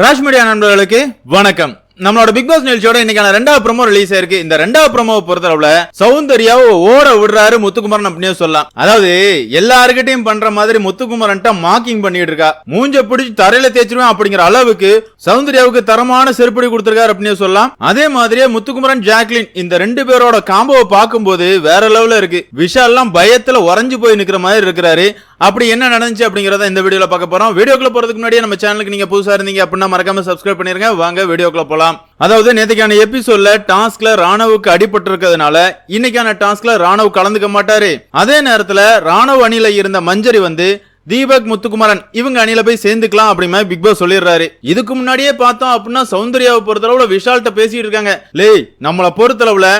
Raj media நண்பர்களுக்கு வணக்கம். நம்மளோட பிக் பாஸ் நிகழ்ச்சியோட இன்னைக்கான ரெண்டாவது ப்ரோமோ ரிலீஸ் ஆயிருக்கு இந்த ரெண்டாவது ப்ரோமோவை பொறுத்தளவுல சௌந்தர்யாவை ஓட விடுறாரு முத்துக்குமரன் அப்படின்னே சொல்லலாம். அதாவது எல்லாருக்கிட்டையும் பண்ற மாதிரி முத்துக்குமரன் மாக்கிங் பண்ணிட்டு இருக்கா. மூஞ்ச பிடிச்சி தரையில தேய்ச்சிருவேன் அப்படிங்கிற அளவுக்கு சௌந்தர்யாவுக்கு தரமான செருப்படி கொடுத்திருக்காரு அப்படின்னே சொல்லலாம். அதே மாதிரியே முத்துக்குமரன் ஜாக்லின் இந்த ரெண்டு பேரோட காம்போவை பார்க்கும்போது வேற லெவல இருக்கு. விஷால்லாம் பயத்துல உறைஞ்சு போய் நிக்கிற மாதிரி இருக்கிறாரு. அப்படி என்ன நடந்துச்சு அப்படிங்கிறத இந்த வீடியோவில் பார்க்க போகிறோம் வீடியோக்குள்ள போகிறதுக்கு முன்னாடியே நம்ம சேனலுக்கு நீங்கள் புதுசாக இருந்தீங்க அப்படின்னா மறக்காம சப்ஸ்கிரைப் பண்ணிருங்க. வாங்க வீடியோக்குள்ள போகலாம் அதாவது நேற்றுக்கான எபிசோட்ல டாஸ்க்ல ராணுவுக்கு அடிபட்டு இருக்கிறதுனால இன்னைக்கான டாஸ்க்ல ராணுவ கலந்துக்க மாட்டாரு. அதே நேரத்துல ராணுவ அணியில இருந்த மஞ்சரி வந்து தீபக் முத்துக்குமரன் இவங்க அணியில போய் சேர்ந்துக்கலாம் அப்படிமா பிக் பாஸ் சொல்லிடுறாரு. இதுக்கு முன்னாடியே பார்த்தோம் அப்படின்னா சௌந்தர்யாவை பொறுத்தளவுல விஷால்கிட்ட பேசிட்டு இருக்காங்க. லே நம்மளை பொறுத்தளவுல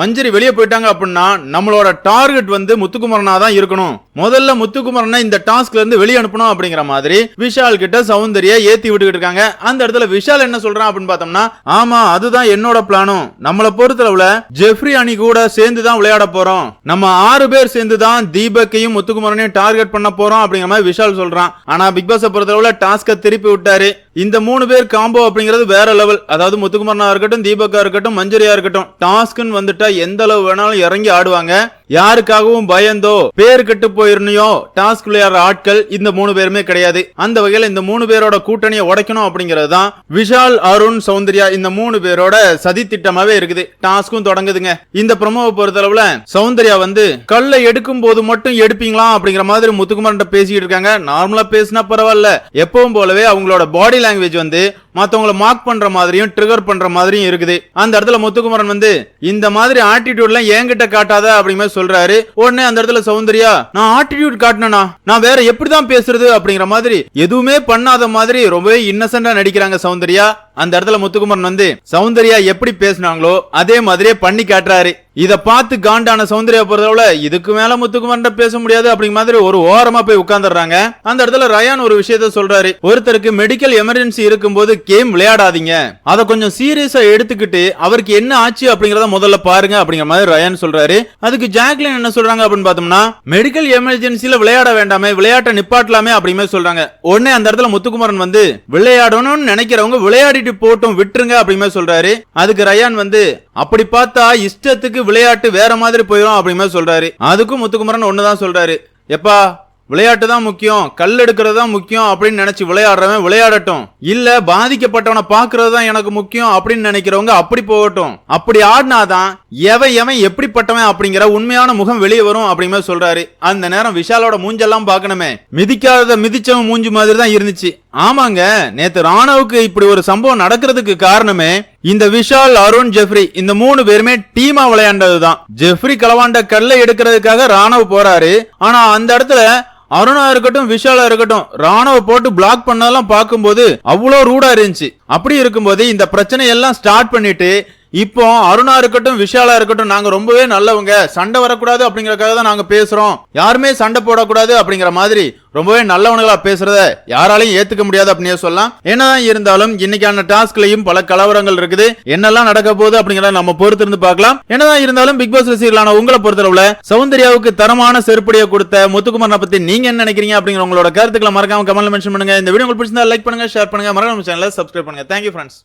மஞ்சரி வெளியே போயிட்டாங்க அப்படின்னா நம்மளோட டார்கெட் வந்து முத்துக்குமரனா தான் இருக்கணும். முதல்ல முத்துக்குமரனை இந்த டாஸ்க்ல இருந்து வெளியே அனுப்பணும் அப்படிங்கிற மாதிரி விஷால் கிட்ட சௌந்தர்யா ஏத்தி விட்டுக்கிட்டு இருக்காங்க. அந்த இடத்துல விஷால் என்ன சொல்றான் அப்படின்னு பார்த்தோம்னா ஆமா அதுதான் என்னோட பிளானும் நம்மளை பொறுத்தளவுல ஜெஃப்ரி அணி கூட சேர்ந்து தான் விளையாட போறோம். நம்ம ஆறு பேர் சேர்ந்து தான் தீபக்கையும் முத்துக்குமரனையும் டார்கெட் பண்ண போறோம் அப்படிங்கிற மாதிரி விஷால் சொல்றான். ஆனா பிக் பாஸ் பொறுத்தளவுல டாஸ்க திருப்பி விட்டாரு. இந்த மூணு பேர் காம்போ அப்படிங்கிறது வேற லெவல் அதாவது முத்துக்குமரனா இருக்கட்டும் தீபக்கா இருக்கட்டும் மஞ்சரியா இருக்கட்டும் டாஸ்க்னு வந்துட்டா எந்த அளவு வேணாலும் இறங்கி ஆடுவாங்க. யாருக்காகவும் பயந்தோ பேர் கெட்டு போயிருந்தோ டாஸ்க் விளையாடுற ஆட்கள் இந்த மூணு பேருமே கிடையாது. அந்த வகையில இந்த மூணு பேரோட கூட்டணியை உடைக்கணும் அப்படிங்கிறது தான் விஷால் அருண் சௌந்தர்யா இந்த மூணு பேரோட சதி திட்டமாவே இருக்குது. டாஸ்க்கும் தொடங்குதுங்க. இந்த ப்ரமோவை பொறுத்தளவுல சௌந்தர்யா வந்து கல்லை எடுக்கும் போது மட்டும் எடுப்பீங்களா? அப்படிங்கிற மாதிரி முத்துக்குமரன் பேசிட்டு இருக்காங்க. நார்மலா பேசினா பரவாயில்ல. எப்பவும் போலவே அவங்களோட பாடி லாங்குவேஜ் வந்து மற்றவங்களை மார்க் பண்ற மாதிரியும் ட்ரிகர் பண்ற மாதிரியும் இருக்குது. அந்த இடத்துல முத்துக்குமரன் வந்து இந்த மாதிரி ஆட்டிடியூட்லாம் என்கிட்ட காட்டாத அப்படிங்கிற மாதிரி சொல்றாரு. உடனே அந்த இடத்துல சௌந்தர்யா நான் ஆட்டிடியூட் காட்டினா நான் வேற எப்படிதான் பேசுறது அப்படிங்கிற மாதிரி எதுவுமே பண்ணாத மாதிரி ரொம்பவே இன்னசென்டா நடிக்கிறாங்க சௌந்தர்யா. அந்த இடத்துல முத்துக்குமரன் வந்து சௌந்தர்யா எப்படி பேசினாங்களோ அதே மாதிரியே பண்ணி காட்டுறாரு. இத பார்த்து காண்டான சௌந்தர்யா பொறுத்தளவுல இதுக்கு மேல முத்துக்குமரன் பேச முடியாது அப்படிங்கிற மாதிரி ஒரு ஓரமா போய் உட்கார்ந்துடுறாங்க. அந்த இடத்துல ரயான் ஒரு விஷயத்த சொல்றாரு. ஒருத்தருக்கு மெடிக்கல் எமர்ஜென்சி இருக்கும்போது கேம் விளையாடாதீங்க. அதை கொஞ்சம் சீரியஸா எடுத்துக்கிட்டு அவருக்கு என்ன ஆச்சு அப்படிங்கறத முதல்ல பாருங்க அப்படிங்கிற மாதிரி ரயான் சொல்றாரு. அதுக்கு ஜாக்லின் என்ன சொல்றாங்க அப்படின்னு பார்த்தோம்னா மெடிக்கல் எமர்ஜென்சில விளையாட வேண்டாமே விளையாட்டை நிப்பாட்டலாமே அப்படிங்கிற சொல்றாங்க. உடனே அந்த இடத்துல முத்துக்குமரன் வந்து விளையாடணும்னு நினைக்கிறவங்க விளையாடி விளையாடிட்டு போட்டும் விட்டுருங்க அப்படின்னு சொல்றாரு. அதுக்கு ரயான் வந்து அப்படி பார்த்தா இஷ்டத்துக்கு விளையாட்டு வேற மாதிரி போயிடும் அப்படிங்கிற சொல்றாரு. அதுக்கும் முத்துக்குமரன் ஒண்ணுதான் சொல்றாரு. எப்பா விளையாட்டு தான் முக்கியம் கல் எடுக்கிறது தான் முக்கியம் அப்படின்னு நினைச்சு விளையாடுறவன் விளையாடட்டும். இல்ல பாதிக்கப்பட்டவனை பாக்குறது தான் எனக்கு முக்கியம் அப்படின்னு நினைக்கிறவங்க அப்படி போகட்டும். அப்படி ஆடினாதான் எவன் எவன் எப்படிப்பட்டவன் அப்படிங்கிற உண்மையான முகம் வெளியே வரும் அப்படிங்கிற சொல்றாரு. அந்த நேரம் விஷாலோட மூஞ்செல்லாம் பார்க்கணுமே. மிதிக்காத மிதிச்சவன் மூஞ்சி மாதிரி தான் இருந்துச்சு. ஆமாங்க நேத்து ராணவுக்கு இப்படி ஒரு சம்பவம் நடக்கிறதுக்கு காரணமே இந்த விஷால் அருண் ஜெஃப்ரி இந்த மூணு பேருமே டீமா விளையாண்டதுதான். ஜெஃப்ரி களவாண்ட கல்லை எடுக்கிறதுக்காக ராணவ் போறாரு. ஆனா அந்த இடத்துல அருணா இருக்கட்டும் விஷாலா இருக்கட்டும் ராணுவ போட்டு பிளாக் பண்ணதெல்லாம் பார்க்கும்போது அவ்வளோ ரூடா இருந்துச்சு. அப்படி இருக்கும்போது இந்த பிரச்சனை எல்லாம் ஸ்டார்ட் பண்ணிட்டு இப்போ அருணா இருக்கட்டும் விஷாலா இருக்கட்டும் நாங்க ரொம்பவே நல்லவங்க. சண்டை வரக்கூடாது அப்படிங்கறதுக்காக தான் நாங்க பேசுறோம். யாருமே சண்டை போடக்கூடாது அப்படிங்கிற மாதிரி ரொம்பவே நல்லவனுங்களா பேசுறத யாராலையும் ஏத்துக்க முடியாது அப்படின்னே சொல்லலாம். என்னதான் இருந்தாலும் இன்னைக்கான டாஸ்க்லயும் பல கலவரங்கள் இருக்குது. என்னெல்லாம் நடக்க போகுது அப்படிங்கறத நம்ம பொறுத்து இருந்து பார்க்கலாம். என்னதான் இருந்தாலும் பிக் பாஸ் ரசிகர்களான உங்களை பொறுத்தளவுல சௌந்தர்யாவுக்கு தரமான செருப்படியை கொடுத்த முத்துக்குமரனை பத்தி நீங்க என்ன நினைக்கிறீங்க அப்படிங்கிற உங்களோட கருத்துக்களை மறக்காம கமெண்ட்ல மென்ஷன் பண்ணுங்க. இந்த வீடியோ உங்களுக்கு பிடிச்சிருந்தா லைக் பண்ணுங்க ஷேர் பண்ணுங்க. மறக்காம சேனலை சப்ஸ்கிரைப் பண்ணுங்க. Thank you friends